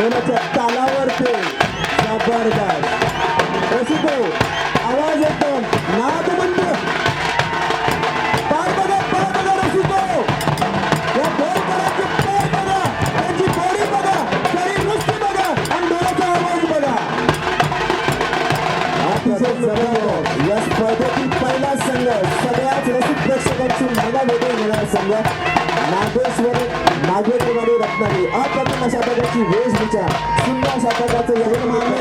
कोणाच्या तालावर ते जबरदार रसिक आवाज येतो. नाद बंद या स्पर्धेतील पहिला संघ सगळ्याच रसिक प्रेक्षकांची मला वेगळी मिळणार संघ नागेश्वर नागेश्वरी रत्नागिरी. अप्रतिम अशा प्रकारची वेळ 这样请问一下大家怎样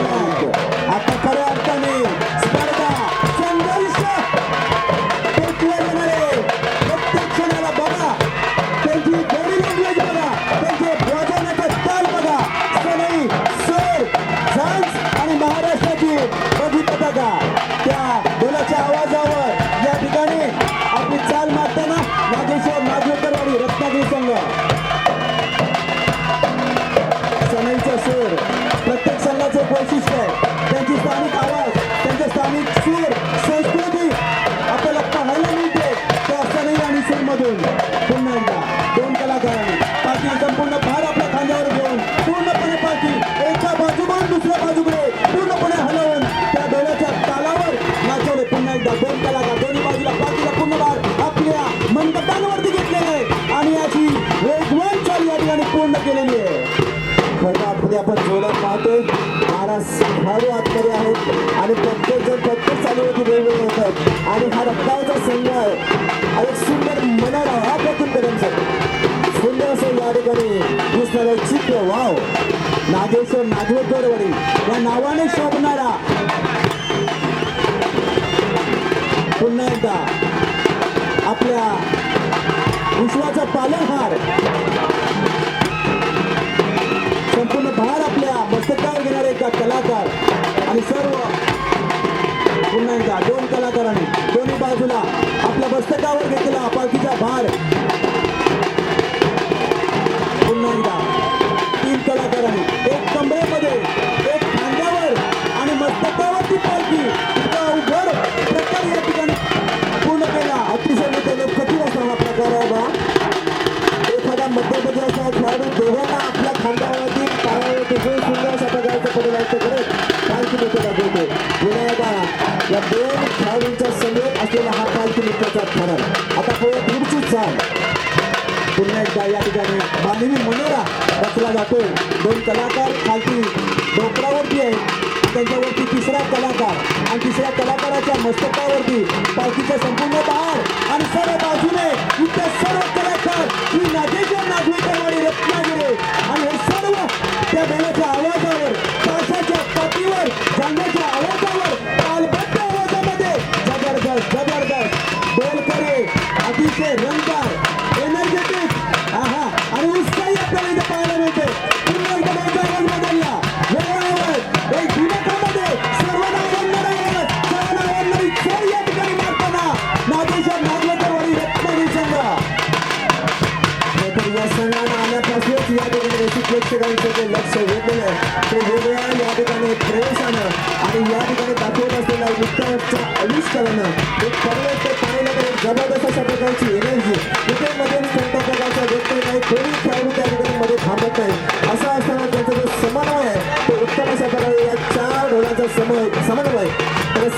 राजेश्वर नागवेकर वडील या नावाने शोभणारा पुन्हा एकदा आपल्या या दोन धावणींच्या समोर असलेला हा पालखी मित्राचा ठरल आता पुढे पुढची चाल. पुन्हा एकदा या ठिकाणी मानवी मनोरा रचला जातो दोन कलाकार खालती डोकरावरती आहेत त्यांच्यावरती तिसरा कलाकार आणि तिसऱ्या कलाकाराच्या मस्तकावरती पालखीचा संपूर्ण बाहेर आणि सर्व बाजूने इथे सर्व कलाकार श्री नागेश्वर आणि रत्नागिरे. आणि हे सर्व त्या बेलाच्या आवाजावर पाशाच्या पाठीवर जाण्याच्या मिस्टरांना एक पगल्याच्या पाण्यामध्ये एक जबरदस्त अशा प्रकारची एनर्जी क्रिकेटमधून संत प्रकारच्या व्यक्ती काही कोणी खेळाडू त्या मध्ये थांबत नाही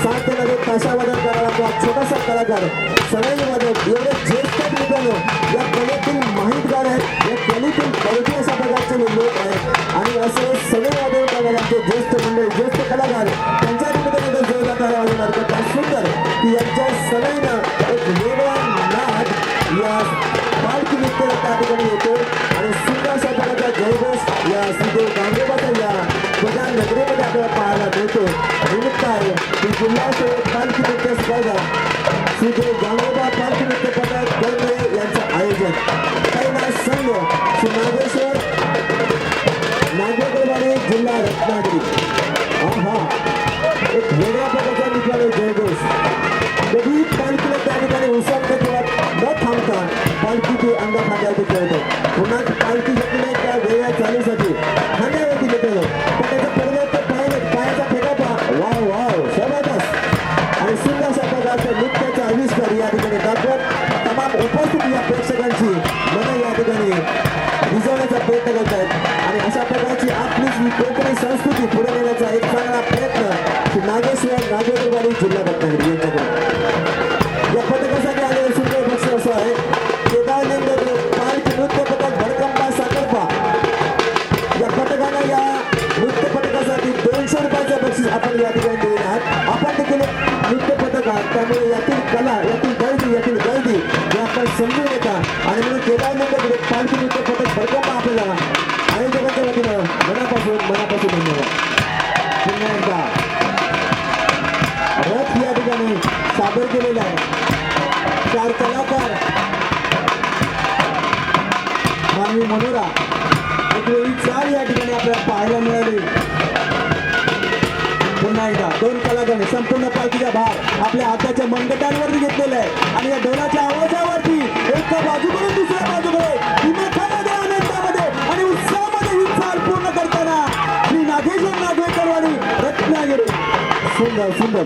साध्यमध्ये वादन करणारा छोटासा कलाकार सनई मदत एवढे ज्येष्ठ मित्रांनो या कलेतील माहितगार आहेत या कलेतील कल्पी अशा प्रकारचे लोक आहेत. आणि असे सगळे वादन करणाऱ्यांचे ज्येष्ठ मंडळ ज्येष्ठ कलाकार त्यांच्या निमित्ताने जोरदार वाजवणार तर सुंदर की यांच्या सनईनं एक वेगळा नाद या पालखी नृत्य त्या ठिकाणी येतो. आणि सुंदर अशा प्रकारचा जयघोष या श्रीदेव गांगेबाच्या या बजान नगरीमध्ये आपल्याला पाहायला मिळतो निमित्त आहे की जिल्हा पालखी नृत्य स्पर्धा श्री गुरु गांगोबा पालखी नृत्य प्रकार गडकरे यांचं आयोजन पहिला संघ श्री नागेश्वर नागेश्वरवाडी जिल्हा रत्नागिरी हा एक वेगळ्या प्रकारचा निघाला जयघोष पुन्हा एकदा दोन कलाकार संपूर्ण पालखीचा भार आपल्या हाताच्या मनगटांवरती घेतलेला आहे. आणि या ढोलाच्या आवाजावरती एका बाजूकडून दुसऱ्या बाजूकडे आनंदामध्ये आणि उत्साहामध्ये ही चाल पूर्ण करताना श्री नागेश्वर नागवेकरवाडी रत्नागिरी. सुंदर सुंदर.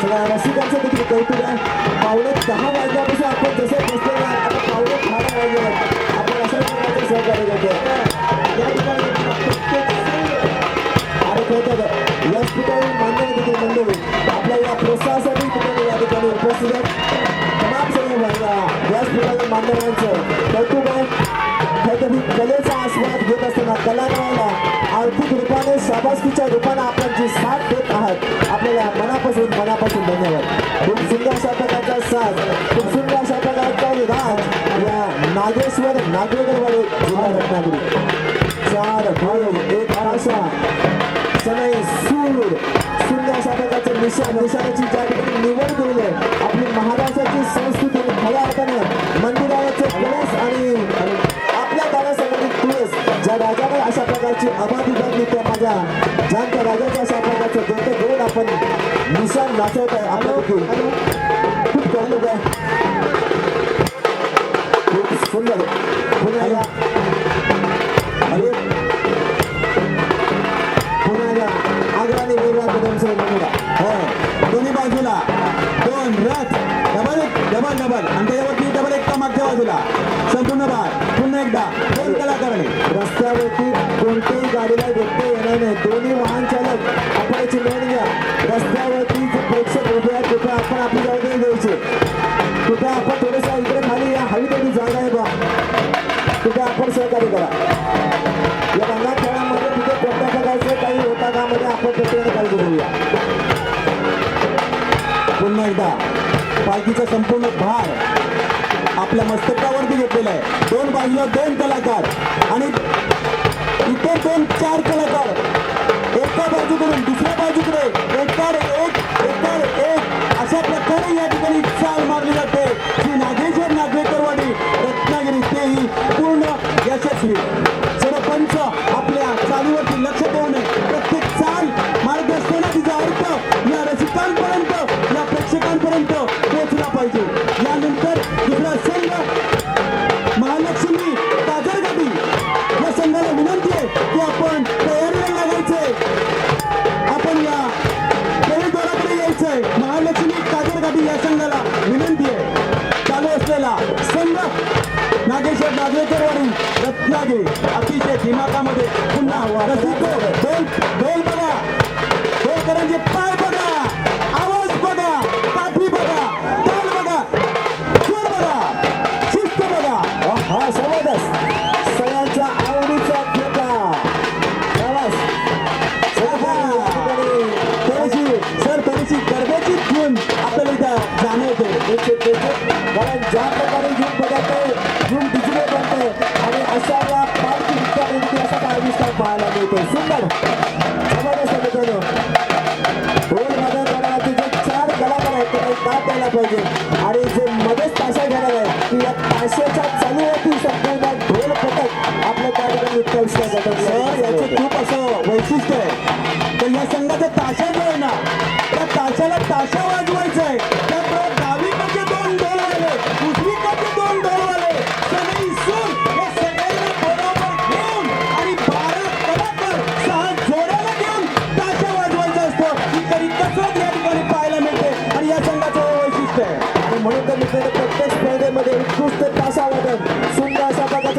सगळ्या रसिकांचं देखील कौतुक आहे. पावलं दहा वाजल्यापासून आपण जसं बसलेले आहे, आता पावलं दहा वाजले आपण अशा सहकार्य करतो या ठिकाणी प्रत्येक आणि खरं व्यासपीठावर मान्य देखील मंडळी आपल्या या प्रोत्साहासाठी या ठिकाणी उपस्थित आहेत. मान्यवरांचं प्रकारचं ज्या ठिकाणी निवड केली आहे आपली महाराष्ट्राची संस्कृती आणि खऱ्या अर्थानं मंदिराचे कलश आणि आपल्या दारासंबंधित तुळस ज्या राजाने अशा प्रकारची अबाधी बांधली त्या माझ्या ज्यांच्या राजाच्या अशा प्रकारचं दंत घेऊन आपण निशाण नाचवत आहे आपल्यापैकी. खूप कौतुक आहे खूप सुंदर. पुन्हा पालखीचा संपूर्ण भार आपल्या मस्तकावरती घेतलेला आहे. दोन बाजूला दोन कलाकार आणि इतर दोन चार कलाकार. एका बाजूकडून दुसऱ्या बाजूकडे एका रत्नागिरी अतिशय दिमागामध्ये पुन्हा रसिको ढोल ढोल बघा करंजी पाय पाहायला मिळतो सुंदर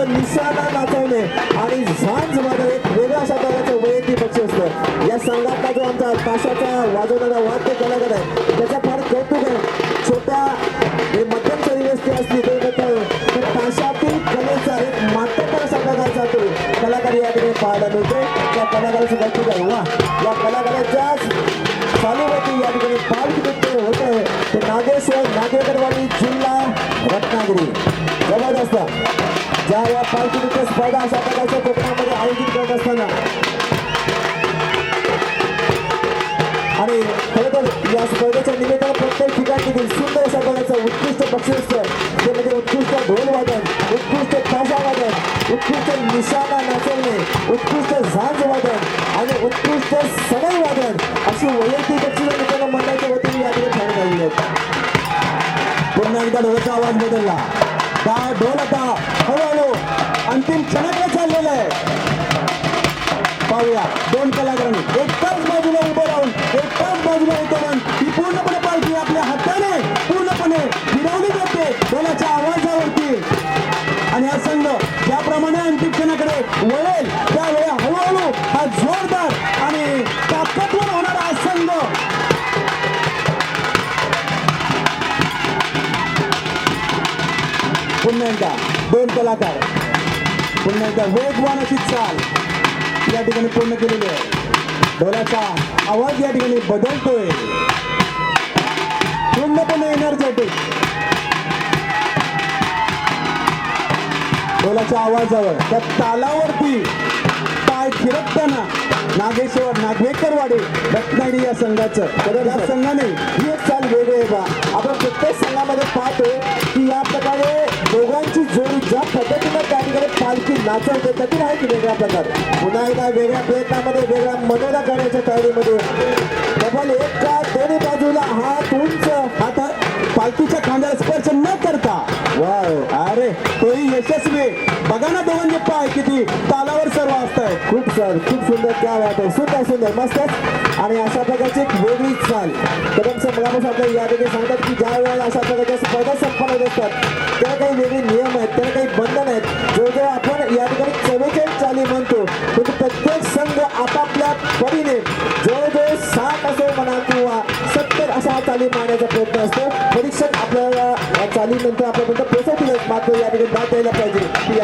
असं प्रकारचं निशाणा नाचवणे आणि झांज वादन एक वेगळ्या अशा प्रकारचं वैयक्तिक पक्ष असतं. या संघातला जो आमचा ताशाचा वाजवणारा वाद्य कलाकार आहे त्याचा फार कौतुक आहे. छोट्या हे मध्यम असते असली तरी तर ताशातील कलेचा एक मातबर अशा प्रकारचा तो कलाकार या ठिकाणी पाहायला मिळतो त्या कलाकाराचं कौतुक आहे वा या कलाकाराच्याच चालूवरती या ठिकाणी पालखी होत आहे. ते नागेश्वर नागेकरवाडी जिल्हा रत्नागिरी. ज्या स्पर्धा अशा प्रकारच्या कोकणामध्ये आयोजित करत असताना. आणि खरंतर या स्पर्धेच्या निमित्तानं प्रत्येक ठिकाणी सुंदर अशा प्रकारचं उत्कृष्ट बक्षीस ते म्हणजे उत्कृष्ट ढोल वादन उत्कृष्ट ताशा वादन उत्कृष्ट निशाणा नाचवणे उत्कृष्ट झांज वादन आणि उत्कृष्ट सनई वादन अशी वैयक्तिक बक्षिसं मित्रांनो मंडळाच्या वतीने या ठरवण्यात आली आहेत. पुन्हा एकदा ढोलाचा आवाज बदलला. का ढोल आता. अंतिम क्षणाकडे चाललेला आहे. पाहूया दोन कलाकारांनी. एकाच बाजूला उभं राहून एकाच बाजूला उतरून ही पूर्णपणे पालखी आपल्या हाताने पूर्णपणे फिरवली जाते बोलाच्या आवाजावरती. आणि हा संघ ज्याप्रमाणे अंतिम क्षणाकडे वळेल त्यावेळी हळूहळू हा जोरदार आणि ताकदवर होणारा हा संघ. पुन्हा एकदा दोन कलाकार. पुन्हा एकदा वेगवान अशी चाल या ठिकाणी पूर्ण केलेली आहे. ढोलाचा आवाज या ठिकाणी बदलतोय. पूर्णपणे एनर्जेटिक ढोलाच्या आवाजावर त्या तालावरती पाय थिरकताना नागेश्वर नागवेकरवाडी रत्नागिरी या संघाचं. तर या संघाने ही एक चाल वेगळी बा. आपण प्रत्येक संघामध्ये पाहतो की या प्रकारे दोघांची जोडी ज्या पद्धतीने त्या ठिकाणी पालखी नाचवते त्यातून आहे की वेगळा प्रकार? पुन्हा एकदा वेगळ्या प्रयत्नामध्ये वेगळ्या मनोरा करण्याच्या तयारीमध्ये. डबल एक का दोन्ही बाजूला हात उंच आता पालखीच्या खांद्याला स्पर्श न करता. वाव अरे तोही यशस्वी. बघा ना दोघांचे पाय किती तालावर सर्व असतायत खूप सर खूप सुंदर क्या वाट सुद्धा सुंदर मस्त मस्तच आणि अशा प्रकारची एक वेगळी चाल. कदम सर मगापासून आपल्याला यापैकी सांगतात की ज्या वेळेला अशा प्रकारच्या स्पर्धा संपन्न होत असतात त्याला काही वेगळे नियम आहेत त्याला काही बंधन आहेत. जो जो आपण या ठिकाणी चव्वेचाळीस चाली म्हणतो परंतु प्रत्येक संघ आपापल्या परीने जवळजवळ साठ असो म्हणा किंवा सत्तर असा चाली मारण्याचा प्रयत्न असतो. परीक्षक आपल्याला चालीनंतर आपल्यापर्यंत पोहोचवतीलच मात्र या ठिकाणी दाद द्यायला पाहिजे. की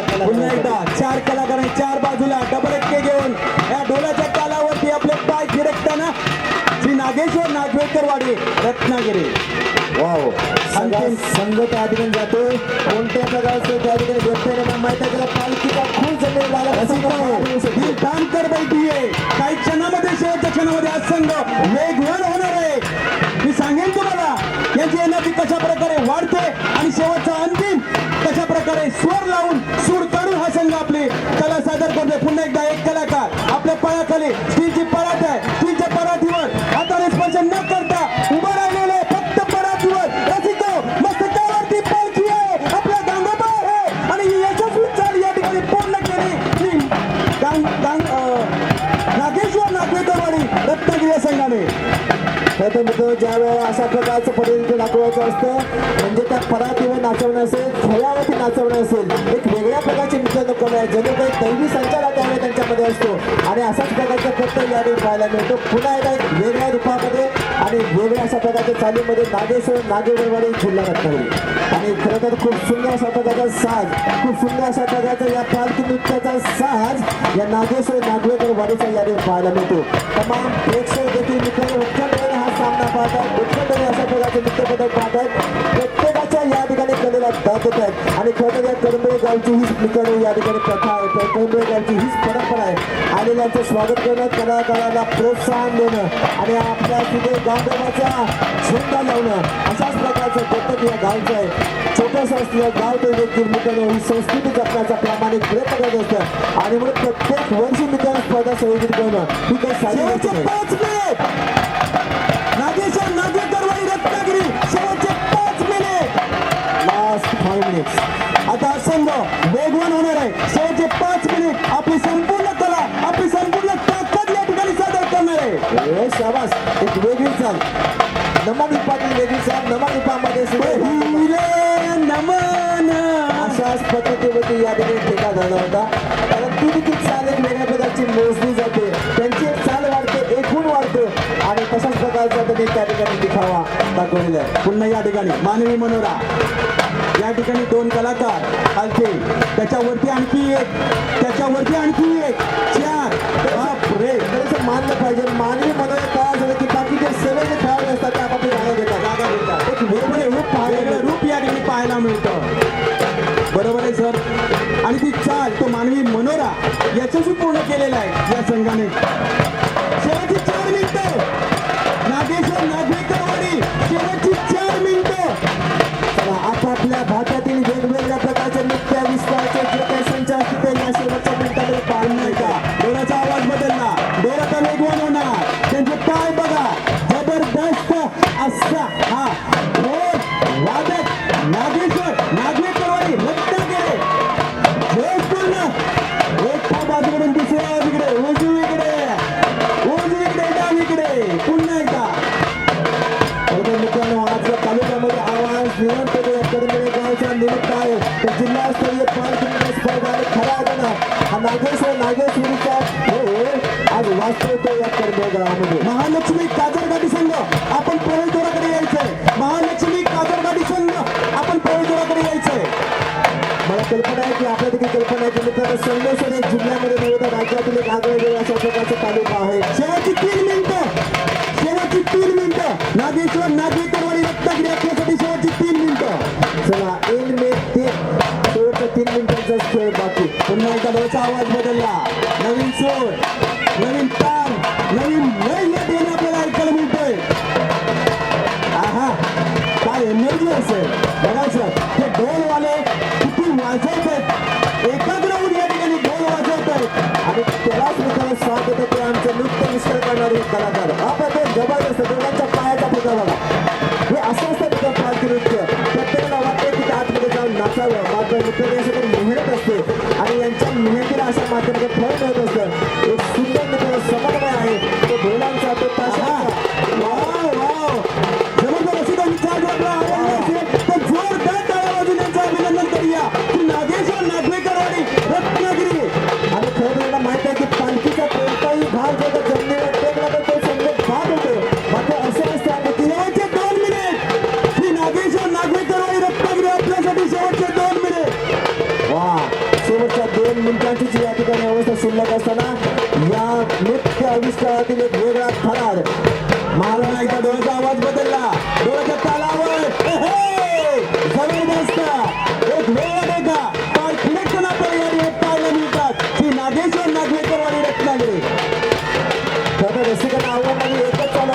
पुन्हा एकदा चार कलाकारांनी चार बाजूला डबल एक्के घेऊन या ढोलाच्या तालावरती आपले पाय फिरकताना श्री नागेश्वर नागवेकरवाडी रत्नागिरी. वाव. संघ त्या ठिकाणी जातो. कोणत्या प्रकारचं त्या ठिकाणी निर्माण माहिती आहे. त्याला पालखीचा खूप जमीन लागत ही दानकर बैठी आहे. काही क्षणामध्ये शेवटच्या क्षणामध्ये हा संघ वेगवान होणार आहे. मी सांगेन तुम्हाला यांची एनर्जी कशा प्रकारे वाढते आणि शेवटचा अंतिम कशा प्रकारे स्वर लावून सूर काढून हा संघ आपले कला सादर करतोय. पुन्हा एकदा एक कलाकार आपल्या पळाखाली स्टीलची पराठ आहे. स्टीलच्या पराठीवर हाताने स्पर्श न करता उभं राहिलेले फक्त पराठीवर रसिको हो, मस्तकावरती पालखी आहे. आपला गांगोबा आहे. आणि यशस्वी चाल या ठिकाणी पूर्ण केली. नागेश्वर नागवेकर आणि रत्नागिरी संघाने. तर मित्र ज्या वेळेला अशा प्रकारचं पद्धतीने दाखवायचं असतं म्हणजे त्या परातीवर नाचवणं असेल फळ्यावरती नाचवणं असेल एक वेगळ्या प्रकारचे मित्रांनो कला आहे? जणू काही दैवी संचार त्यावेळेला त्यांच्यामध्ये असतो. आणि अशाच प्रकारचा प्रत्येक यावेळी पाहायला मिळतो. पुन्हा एकदा एक वेगळ्या रूपामध्ये आणि वेगळ्या अशा प्रकारच्या चालीमध्ये नागेश्वर नागेवरवाडी जिल्हा रत्नागिरी आणि खरं तर खूप सुंदर अशा प्रकारचा साज खूप सुंदर अशा प्रकारचा या पालखी नृत्याचा साज या नागेश्वर नागवेकर वाडीच्या यावेळी पाहायला मिळतो. तमाम प्रेक्षक देखील मित्रांनो सामना पाहतात उत्कंठपणे अशा प्रकारचे नृत्यपदक पाहतात प्रत्येकाच्या या ठिकाणी कलेला दाखवत आहेत. आणि खरं या करंबळे गावची हीच मिकडे या ठिकाणी प्रथा आहे. तर कडंबळे गावची हीच परंपरा आहे. आलेल्यांचं स्वागत करणं कलाकाराला प्रोत्साहन देणं आणि आपल्या तिथे गावगावाचा झेंडा लावणं. अशाच प्रकारचं पद्धत या गावचं आहे. छोटंसं असलं गाव ते देखील मित्रांनो ही संस्कृती जपण्याचा प्रामाणिक प्रयत्न करत असतं. आणि म्हणून प्रत्येक वर्षी मित्रांनो स्पर्धा संयोजित करणं ही काही साधी पाच मिनिट शाबास एक वेगळी चाल नमन रूपातील वेगळी चाल नमन रूपामध्ये नमन. अशाच पद्धतीवरती या ठिकाणी ठेका झाला होता. कारण ती चाल एक वेगळ्या प्रकारची मोजली जाते. त्यांची एक चाल वाढते एकूण वाढते. आणि तशाच प्रकारचा त्यांनी त्या ठिकाणी दिखावा दाखवलेला आहे. पुन्हा या ठिकाणी मानवी मनोरा. या ठिकाणी दोन कलाकार आणखी त्याच्यावरती आणखी एक. त्याच्यावरती आणखी एक. चार. रे खरंच मानलं पाहिजे मानवी मदत काय झालं की बाकीचे सगळे जे खेळाडू असतात ते आपापली जागा घेतात. जागा देतात एक बरोबर आहे रूप पाहायला रूप या ठिकाणी पाहायला मिळतं. बरोबर आहे सर? आणि ती चाल तो मानवी मनोरा याच्याशी पूर्ण केलेला आहे या संघाने. शेवटची चार मिनिटं. करंबळे महालक्ष्मी काजरगाडी संघ आपण प्रवेशद्वाराकडे यायचंय. महालक्ष्मी काजरगाडी संघ आपण प्रवेशद्वाराकडे यायचंय. मला कल्पना आहे की आपल्या देखील कल्पना आहे की मित्रांनो संघर्षण एक जिल्ह्यामध्ये नव्हे तर राज्यातील एक आगळेवेगळा अशा प्रकारचं तालुका आहे. शेवटची तीन मिनिटं. शेवटची तीन मिनिटं. नागेश्वर नागेकर आणि रत्नागिरी आपल्यासाठी शेवटची तीन मिनिटं. चला एन मे ते शेवटच्या तीन मिनिटांचा स्कोर बाकी. पुन्हा एकदा डोळ्याचा आवाज बदलला. नवीन सोड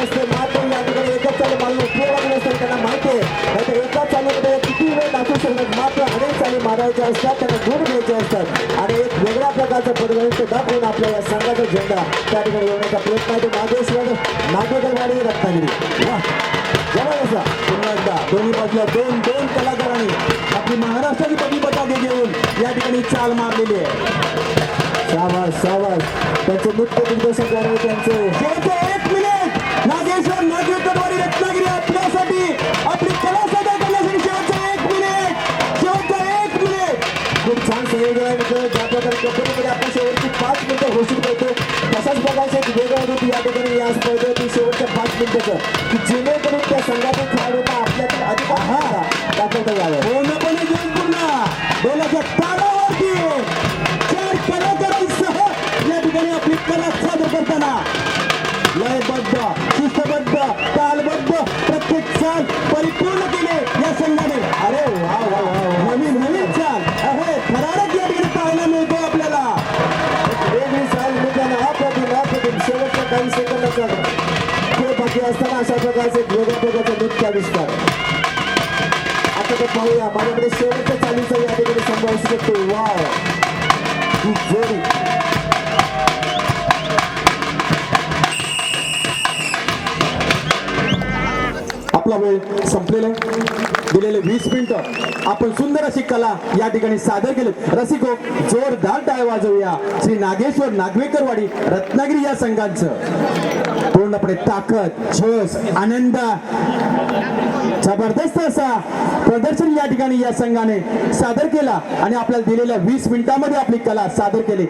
एकच चालू असते मात्र या ठिकाणी एकच चालू मारणं उपयोगाचं नसतं त्यांना माहिती आहे. नाहीतर एकाच चालूमध्ये किती वेळ नाचू शकतात मात्र अनेक चाली मारायच्या असतात त्यांना गुण घ्यायचे असतात. आणि एक वेगळ्या प्रकारचा परिगणित दाखवून आपल्या या संघाचा झेंडा त्या ठिकाणी येण्याचा प्रयत्न आहे. नागेश्वर नागेदरवाडी रत्नागिरी. वा जबरदस्त. पुन्हा एकदा दोन्ही बाजूला दोन दोन कलाकारांनी आपली महाराष्ट्राची पदी घेऊन या ठिकाणी चाल मारलेली आहे. सावास सावास त्यांचं नृत्य दिग्दर्शन करणारे त्यांचे? एक मिनिट नागेश्वर नागवेकरवाडी रत्नागिरी आपल्यासाठी आपली कला सादर करण्यासाठी शेवटचे एक मिनिट शेवटचे एक मिनिट खूप छान संयोजन आहे मित्र. ज्या प्रकारे कबड्डीमध्ये आपण शेवटची पाच मिनिटं घोषित करतो प्रकारचे एक रूप या ठिकाणी या स्पर्धेतील शेवटच्या पाच मिनिटाचं. की जेणेकरून त्या संघातील खेळाडूंना अधिक आहार दाखवता यावं. पूर्णपणे देऊन पुन्हा डोलाच्या तालावरती प्रत्येक परिपूर्ण केले या संघाने. अरे वा वा वा नवीन नवीन छान. अरे थरारक या ठिकाणी पाहायला मिळतो आपल्याला. वेगळी साल मिळताना अप्रतिम अप्रतिम शेवटच्या काही सेकंदाचा. खेळ बाकी असताना अशा प्रकारचे एक वेगळ्या प्रकारचे नृत्य आविष्कार. आता तर पाहूया. माझ्याकडे शेवटच्या चालीचा या ठिकाणी संभव शकतो. वा जोडी वेळ संपलेले दिलेले वीस मिनिटं. आपण सुंदर अशी कला या ठिकाणी सादर केली रसिको जोरदार टाळ वाजवूया. श्री नागेश्वर नागवेकरवाडी रत्नागिरी या संघांचं. पूर्णपणे ताकद झोस आनंद. जबरदस्त असा प्रदर्शन या ठिकाणी या संघाने सादर केला आणि आपल्याला दिलेल्या वीस मिनिटांमध्ये आपली कला सादर केली.